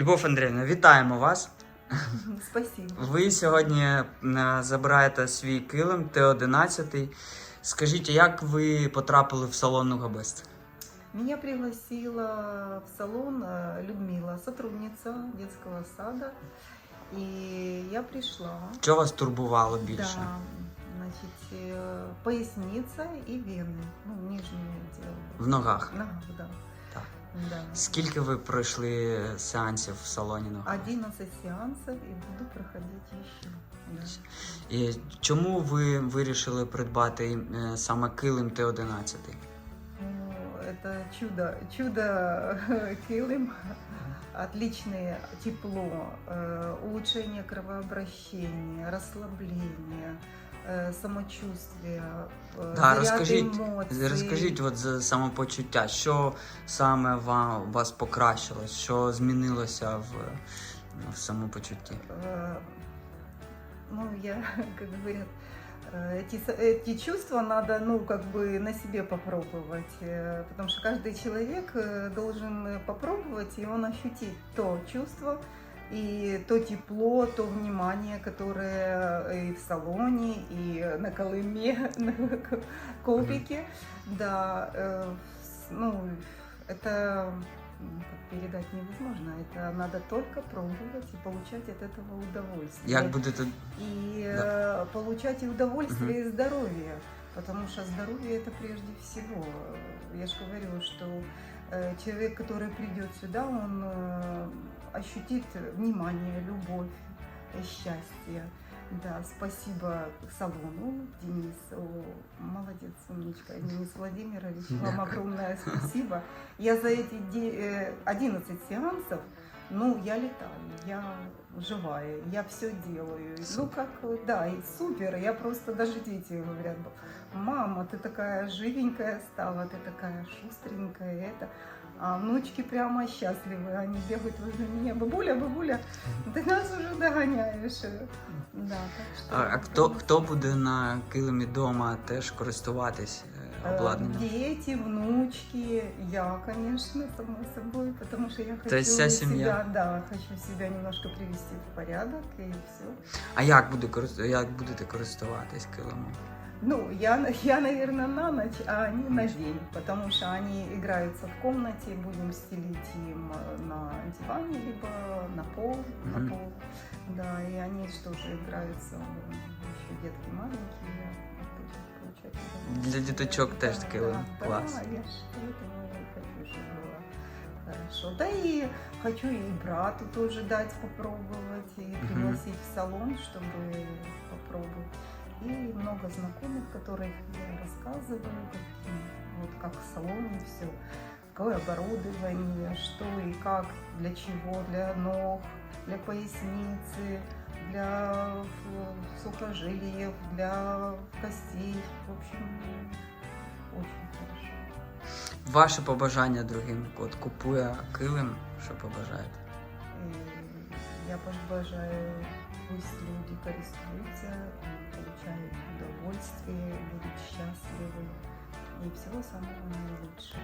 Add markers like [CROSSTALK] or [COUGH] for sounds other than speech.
Любов Андріївна, вітаємо вас. [LAUGHS] Спасибо. Ви сьогодні е, забираєте свій килим Т-11. Скажіть, як ви потрапили в салон Нугабест? Меня пригласила в салон э, Людмила, сотрудница детского сада. И я пришла. Що вас турбувало більше? Да, значит, э, поясница и вены. Ну, нижнее дело. В ногах. Нога, да. Да. Скільки ви пройшли сеансів в салоні Нугабест? 11 сеансів і буду проходити ще. Да. І чому ви вирішили придбати е, саме килим Т-11? Ну, это чудо, чудо [LAUGHS] килим, отличное тепло, э, улучшение кровообращения, расслабление, э, самочувствие, э, Да, заряд розкажіть, эмоций. розкажіть от за самопочуття, що саме вам, у вас покращилось, що змінилося в, в самопочутті? Э, Ну, я, [LAUGHS] как говорят, э, эти, с- эти чувства надо, ну, как бы на себе попробовать, э, потому что каждый человек э, должен э, попробовать, и он ощутит то чувство, и то тепло, то внимание, которое и в салоне, и на Колыме, [LAUGHS] на коврике, да, э, с- ну, это м, как передать невозможно, это надо только пробовать и получать от этого удовольствие. Як будете И Да. э, получать и удовольствие, и здоровье. Потому что здоровье это прежде всего. Я же говорю, что э, человек, который придет сюда, он э, ощутит внимание, любовь, счастье. Да, спасибо салону, Денис. О, молодец, умничка. Денис Владимирович, вам огромное спасибо. Я за эти де- э, 11 сеансов ну, я летаю, я живая, я все делаю. Ну, Супер. как, вот, да, и супер. Я просто даже дети говорят, мама, ты такая живенькая стала, ты такая шустренькая, это. А внучки прямо счастливы, они бегают возле меня, бабуля, бабуля, ты нас уже догоняешь. Да, так что... А, а хто, хто буде на килимі вдома теж користуватись е, Э, обладнанням? Дети, внучки, я, конечно, само собой, потому что я хочу есть вся семья? себя, да, хочу себя немножко привести в порядок и все. А як буде корист- як будете користуватись килимом? Ну, я, [LAUGHS] я, наверное, на ночь, а они на день, потому что они играются в комнате, будем стелить им э, на диване, либо на пол, Мгм. на пол, да, и они что же играются, еще детки маленькие. Для діточок теж Да, килим. да, Клас. Да, я ж поэтому и хочу, чтобы было хорошо. Да и хочу и брату тоже дать попробовать, и пригласить в салон, чтобы попробовать. И много знакомых, которых я рассказываю, какие, вот как в салоне все, какое оборудование, что и как, для чего, для ног, для поясницы, для э, сухожилиев, для костей. В общем, очень хорошо. Ваше побажання другим, от купує килим, що побажаєте? И я побажаю, пусть люди користуются, получают удовольствие, будут счастливы. И всего самого наилучшего.